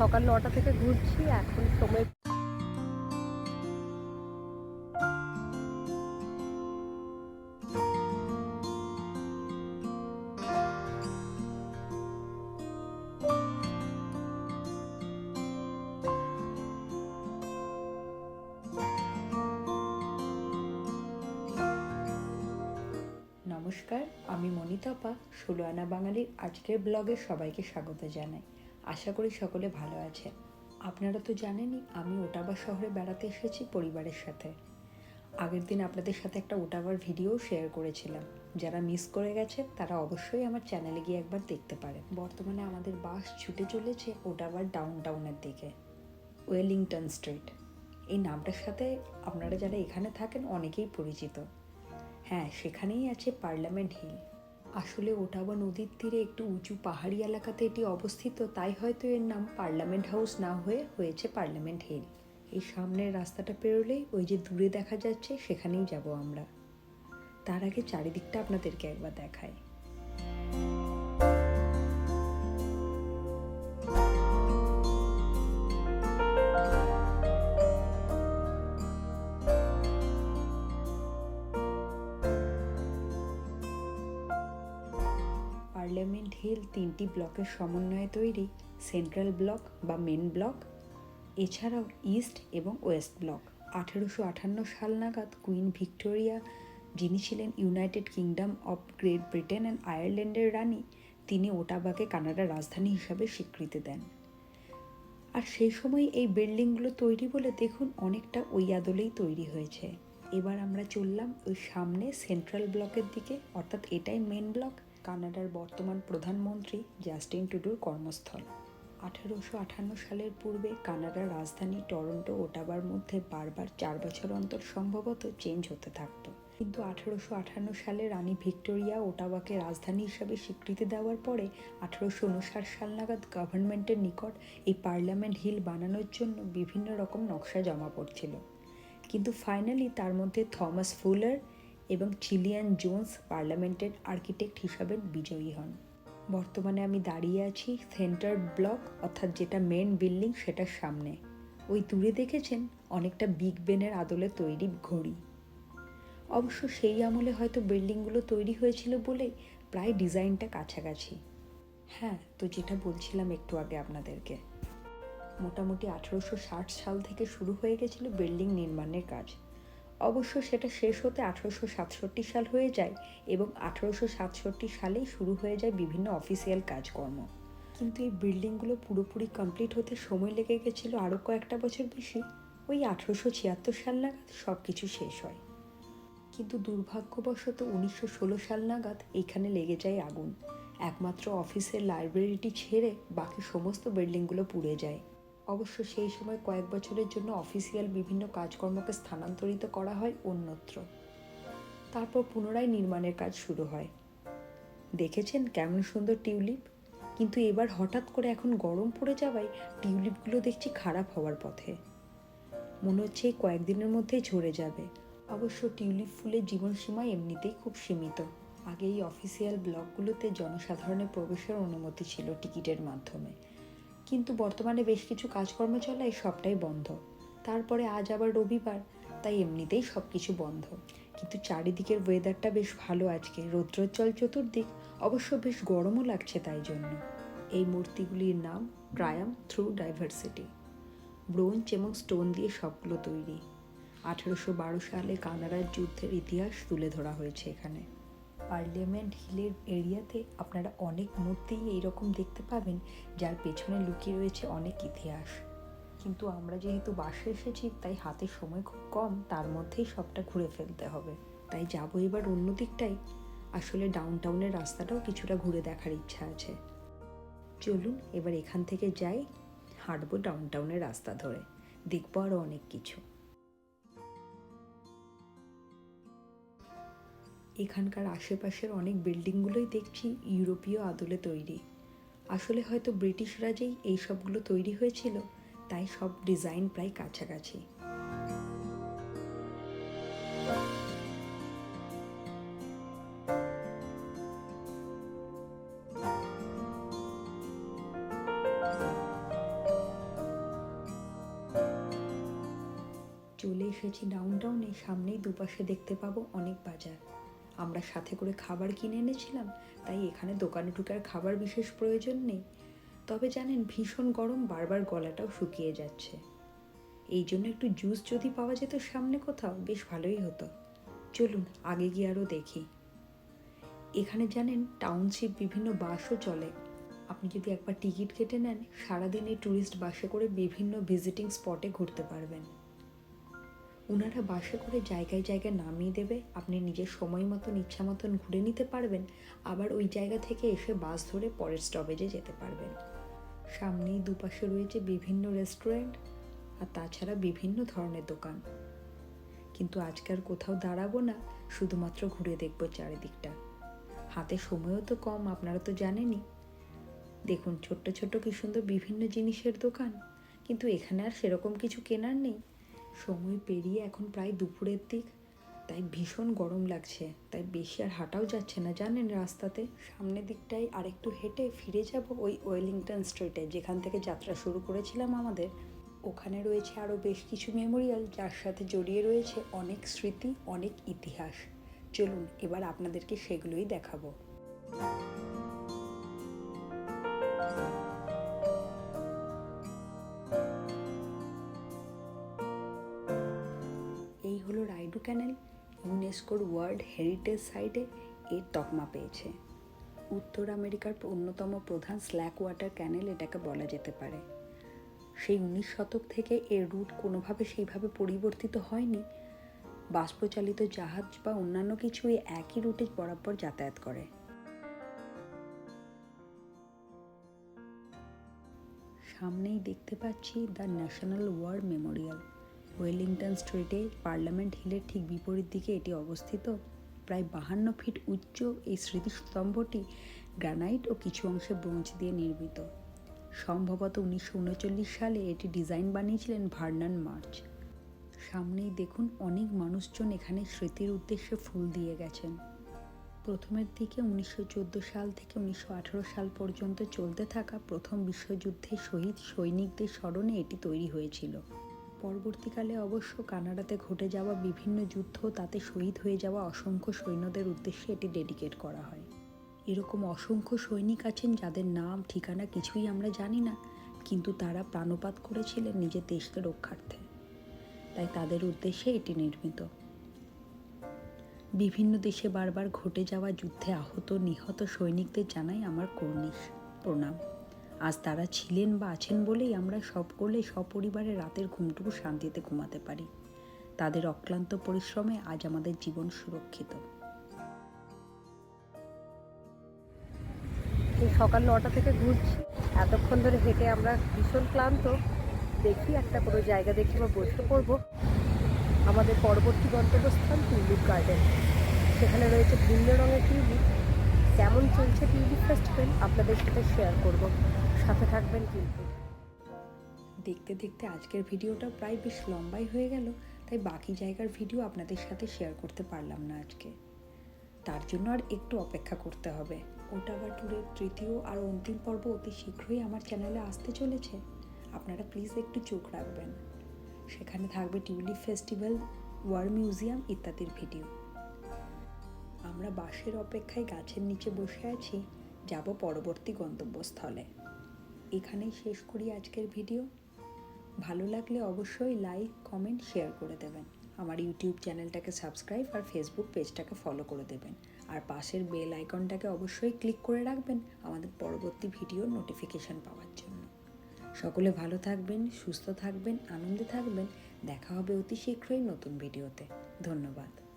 সকাল নটা থেকে ঘুরছি, এখন সময় নমস্কার, আমি মনিতাপা ষোলো আনা বাঙালির আজকের ব্লগে সবাইকে স্বাগত জানাই। আশা করি সকলে ভালো আছেন আপনারা তো জানেনই, আমি ওটাবা শহরে বেড়াতে এসেছি পরিবারের সাথে। আগের দিন আপনাদের সাথে একটা ওটাবার ভিডিও শেয়ার করেছিলাম। যারা মিস করে গেছে, তারা অবশ্যই আমার চ্যানেলে গিয়ে একবার দেখতে পারেন। বর্তমানে আমাদের বাস ছুটে চলেছে ওটাবার ডাউন টাউনের দিকে ওয়েলিংটন স্ট্রিট এই নামটার সাথে আপনারা যারা এখানে থাকেন, অনেকেই পরিচিত। হ্যাঁ সেখানেই আছে পার্লামেন্ট হিল আসলে ওটাবা নদীর তীরে একটু উঁচু পাহাড়ি এলাকাতে এটি অবস্থিত, তাই হয়তো এর নাম পার্লামেন্ট হাউস না হয়ে হয়েছে পার্লামেন্ট হিল এই সামনের রাস্তাটা পেরোলেই ওই যে দূরে দেখা যাচ্ছে, সেখানেই যাব আমরা। তার আগে চারিদিকটা আপনাদেরকে একবার দেখায় হিল তিনটি ব্লকের সমন্বয়ে তৈরি সেন্ট্রাল ব্লক বা মেন ব্লক এছাড়াও ইস্ট এবং ওয়েস্ট ব্লক আঠেরোশো আটান্ন সাল নাগাদ কুইন ভিক্টোরিয়া, যিনি ছিলেন United Kingdom of Great Britain and আয়ারল্যান্ডের রানী, তিনি ওটাবাকে কানাডার রাজধানী হিসাবে স্বীকৃতি দেন। আর সেই সময় এই বিল্ডিংগুলো তৈরি বলে দেখুন অনেকটা ওই আদলেই তৈরি হয়েছে। এবার আমরা চললাম ওই সামনে সেন্ট্রাল ব্লকের দিকে, অর্থাৎ এটাই মেন ব্লক কানাডার বর্তমান প্রধানমন্ত্রী জাস্টিন টুডুর কর্মস্থল। আঠেরোশো আটান্ন সালের পূর্বে কানাডার রাজধানী টরন্টো ওটাবার মধ্যে বারবার চার বছর অন্তর সম্ভবত চেঞ্জ হতে থাকতো। কিন্তু আঠেরোশো আটান্ন সালে রানী ভিক্টোরিয়া ওটাবাকে রাজধানী হিসাবে স্বীকৃতি দেওয়ার পরে আঠেরোশো উনষাট সাল নাগাদ গভর্নমেন্টের নিকট এই পার্লামেন্ট হিল বানানোর জন্য বিভিন্ন রকম নকশা জমা পড়ছিল। কিন্তু ফাইনালি তার মধ্যে থমাস ফুলার এবং চিলিয়ান জোন্স পার্লামেন্টের আর্কিটেক্ট হিসাবে বিজয়ী হন। বর্তমানে আমি দাঁড়িয়ে আছি সেন্টার ব্লক, অর্থাৎ যেটা মেন বিল্ডিং সেটার সামনে। ওই দূরে দেখেছেন? অনেকটা বিগ বেনের আদলে তৈরি ঘড়ি। অবশ্য সেই আমলে হয়তো বিল্ডিংগুলো তৈরি হয়েছিল বলেই প্রায় ডিজাইনটা কাছাকাছি। হ্যাঁ তো যেটা বলছিলাম একটু আগে আপনাদেরকে। মোটামুটি আঠেরোশো ষাট সাল থেকে শুরু হয়ে গেছিল বিল্ডিং নির্মাণের কাজ। অবশ্য সেটা শেষ হতে আঠারোশো সাতষট্টি সাল হয়ে যায় এবং আঠারোশো সাতষট্টি সালেই শুরু হয়ে যায় বিভিন্ন অফিসিয়াল কাজকর্ম। কিন্তু এই বিল্ডিংগুলো পুরোপুরি কমপ্লিট হতে সময় লেগে গেছিল আরও কয়েকটা বছর বেশি। ওই আঠেরোশো ছিয়াত্তর সাল নাগাদ সব কিছু শেষ হয়। কিন্তু দুর্ভাগ্যবশত উনিশশো ষোলো সাল নাগাদ এখানে লেগে যায় আগুন। একমাত্র অফিসের লাইব্রেরিটি ছেড়ে বাকি সমস্ত বিল্ডিংগুলো পুড়ে যায়। অবশ্য সেই সময় কয়েক বছরের জন্য অফিসিয়াল বিভিন্ন কাজকর্মকে স্থানান্তরিত করা হয় অন্যত্র। তারপর পুনরায় নির্মাণের কাজ শুরু হয়। দেখেছেন কেমন সুন্দর টিউলিপ? কিন্তু এবার হঠাৎ করে এখন গরম পড়ে যাওয়ায় টিউলিপগুলো দেখছি খারাপ হওয়ার পথে। মনে হচ্ছে এই কয়েকদিনের মধ্যেই ঝরে যাবে। অবশ্য টিউলিপ ফুলের জীবনসীমা এমনিতেই খুব সীমিত। আগে এই অফিসিয়াল ব্লকগুলোতে জনসাধারণের প্রবেশের অনুমতি ছিল টিকিটের মাধ্যমে। কিন্তু বর্তমানে বেশ কিছু কাজকর্ম চলায় সবটাই বন্ধ। তারপরে আজ আবার রবিবার, তাই এমনিতেই সব কিছু বন্ধ। কিন্তু চারিদিকের ওয়েদারটা বেশ ভালো আজকে। রৌদ্রোজ্জ্বল চতুর্দিক, অবশ্য বেশ গরমও লাগছে তাই জন্য। এই মূর্তিগুলির নাম ট্রায়াম থ্রু ডাইভার্সিটি ব্রোঞ্জ এবং স্টোন দিয়ে সবগুলো তৈরি। আঠেরোশো বারো সালে কানাডার যুদ্ধের ইতিহাস তুলে ধরা হয়েছে এখানে। পার্লিয়ামেন্ট হিলের এরিয়াতে আপনারা অনেক মূর্তিই এইরকম দেখতে পাবেন, যার পেছনে লুকিয়ে রয়েছে অনেক ইতিহাস। কিন্তু আমরা যেহেতু বাসে এসেছি, তাই হাতে সময় খুব কম, তার মধ্যেই সবটা ঘুরে ফেলতে হবে। তাই যাব এবার অন্য দিকটাই আসলে ডাউন টাউনের রাস্তাটাও কিছুটা ঘুরে দেখার ইচ্ছা আছে। চলুন এবার এখান থেকে যাই, হাঁটবো ডাউন টাউনের রাস্তা ধরে। দেখব আরও অনেক কিছু। এখানকার আশেপাশের অনেক বিল্ডিংগুলোই দেখছি ইউরোপীয় আদলে তৈরি। আসলে হয়তো ব্রিটিশ রাজেই এই সবগুলো তৈরি হয়েছিল, তাই সব ডিজাইন প্রায় কাছাকাছি। চলে এসেছি ডাউনটাউনে সামনেই দুপাশে দেখতে পাবো অনেক বাজার। আমরা সাথে করে খাবার কিনে এনেছিলাম, তাই এখানে দোকানে ঢুকার খাবার বিশেষ প্রয়োজন নেই। তবে জানেন, ভীষণ গরম, বারবার গলাটাও শুকিয়ে যাচ্ছে। এই জন্য একটু জুস যদি পাওয়া যেত সামনে কোথাও, বেশ ভালোই হতো। চলুন, আগে গিয়ে আরও দেখি। এখানে জানেন টাউনশিপ বিভিন্ন বাসও চলে। আপনি যদি একবার টিকিট কেটে নেন, সারাদিন এই ট্যুরিস্ট বাসে করে বিভিন্ন ভিজিটিং স্পটে ঘুরতে পারবেন। ওনারা বাসে করে জায়গায় জায়গায় নামিয়ে দেবে, আপনি নিজের সময় মতন, ইচ্ছা মতন ঘুরে নিতে পারবেন, আবার ওই জায়গা থেকে এসে বাস ধরে পরের স্টপেজে যেতে পারবেন। সামনেই দুপাশে রয়েছে বিভিন্ন রেস্টুরেন্ট আর তাছাড়া বিভিন্ন ধরনের দোকান। কিন্তু আজকে আর কোথাও দাঁড়াবো না, শুধুমাত্র ঘুরে দেখব চারিদিকটা। হাতে সময়ও তো কম, আপনারা তো জানেনই। দেখুন, ছোট্ট ছোট্ট কি সুন্দর বিভিন্ন জিনিসের দোকান, কিন্তু এখানে আর সেরকম কিছু কেনার নেই। সময় পেরিয়ে এখন প্রায় দুপুরের দিক। তাই ভীষণ গরম লাগছে। তাই বেশি আর হাঁটাও যাচ্ছে না। জানেন রাস্তাতে সামনের দিকটায় আরেকটু হেঁটে ফিরে যাব ওই ওয়েলিংটন স্ট্রিটে, যেখান থেকে যাত্রা শুরু করেছিলাম আমাদের। ওখানে রয়েছে আরও বেশ কিছু মেমোরিয়াল, যার সাথে জড়িয়ে রয়েছে অনেক স্মৃতি, অনেক ইতিহাস। চলুন এবার আপনাদেরকে সেগুলোই দেখাবো। হলো ক্যানেল ইউনেস্কোর ওয়ার্ল্ড হেরিটেজ সাইটে এর তকমা পেয়েছে। উত্তর আমেরিকার অন্যতম প্রধান স্ল্যাক ওয়াটার ক্যানেল এটাকে বলা যেতে পারে। সেই উনিশ শতক থেকে এর রুট কোনোভাবে সেইভাবে পরিবর্তিত হয়নি। বাষ্পচালিত জাহাজ বা অন্যান্য কিছু এই একই রুটে বরাবর যাতায়াত করে। সামনেই দেখতে পাচ্ছি the national war memorial. Wellington স্ট্রিটে পার্লামেন্ট হিলের ঠিক বিপরীত দিকে এটি অবস্থিত। প্রায় বাহান্ন ফিট উচ্চ এই স্মৃতিস্তম্ভটি গ্রানাইট ও কিছু অংশে ব্রোঞ্জ দিয়ে নির্মিত। সম্ভবত উনিশশো উনচল্লিশ সালে এটি ডিজাইন বানিয়েছিলেন ভার্নান মার্চ। সামনেই দেখুন অনেক মানুষজন এখানে স্মৃতির উদ্দেশ্যে ফুল দিয়ে গেছেন। প্রথমের দিকে উনিশশো চোদ্দ সাল থেকে উনিশশো আঠেরো সাল পর্যন্ত চলতে থাকা প্রথম বিশ্বযুদ্ধে শহীদ সৈনিকদের স্মরণে এটি তৈরি হয়েছিল। পরবর্তীকালে অবশ্য কানাডাতে ঘটে যাওয়া বিভিন্ন যুদ্ধ তাতে শহীদ হয়ে যাওয়া অসংখ্য সৈন্যদের উদ্দেশ্যে এটি ডেডিকেট করা হয়। এরকম অসংখ্য সৈনিক আছেন যাদের নাম, ঠিকানা কিছুই আমরা জানি না, কিন্তু তারা প্রাণপাত করেছিলেন নিজের দেশকে রক্ষার্থে। তাই তাদের উদ্দেশ্যে এটি নির্মিত। বিভিন্ন দেশে বারবার ঘটে যাওয়া যুদ্ধে আহত, নিহত সৈনিকদের জানাই আমার কর্নিশ। প্রণাম। আজ তারা ছিলেন বা আছেন বলেই আমরা সব করলে সপরিবারে রাতের ঘুমটুকু শান্তিতে ঘুমাতে পারি। তাদের অক্লান্ত পরিশ্রমে আজ আমাদের জীবন সুরক্ষিত। সকাল নটা থেকে ঘুরছি। এতক্ষণ ধরে হেঁটে আমরা ভীষণ ক্লান্ত। দেখি একটা কোনো জায়গা দেখি বা বসে পড়ব। আমাদের পরবর্তী গন্তব্যস্থান টিউলিপ গার্ডেন। সেখানে রয়েছে ভিন্ন রঙের টিউলিপ। কেমন চলছে টিউলিপ ফেস্টিভ্যাল আপনাদের সাথে শেয়ার করব। সাথে থাকবেন কিন্তু। দেখতে দেখতে আজকের ভিডিওটা প্রায় বেশ লম্বাই হয়ে গেল, তাই বাকি জায়গার ভিডিও আপনাদের সাথে শেয়ার করতে পারলাম না আজকে। তার জন্য আর একটু অপেক্ষা করতে হবে। ওটাগা ট্যুরের তৃতীয় আর অন্তিম পর্ব অতি শীঘ্রই আমার চ্যানেলে আসতে চলেছে। আপনারা প্লিজ একটু চোখ রাখবেন। সেখানে থাকবে টিউলিপ ফেস্টিভ্যাল ওয়ার মিউজিয়াম ইত্যাদির ভিডিও। আমরা বাসের অপেক্ষায় গাছের নিচে বসে আছি, যাব পরবর্তী গন্তব্যস্থলে। এখানেই শেষ করি আজকের ভিডিও। ভালো লাগলে অবশ্যই লাইক কমেন্ট শেয়ার করে দেবেন। আমার ইউটিউব চ্যানেলটাকে সাবস্ক্রাইব আর ফেসবুক পেজটাকে ফলো করে দেবেন। আর পাশের বেল আইকনটাকে অবশ্যই ক্লিক করে রাখবেন আমাদের পরবর্তী ভিডিওর নোটিফিকেশান পাওয়ার জন্য। সকলে ভালো থাকবেন, সুস্থ থাকবেন, আনন্দে থাকবেন। দেখা হবে অতি শীঘ্রই নতুন ভিডিওতে ধন্যবাদ।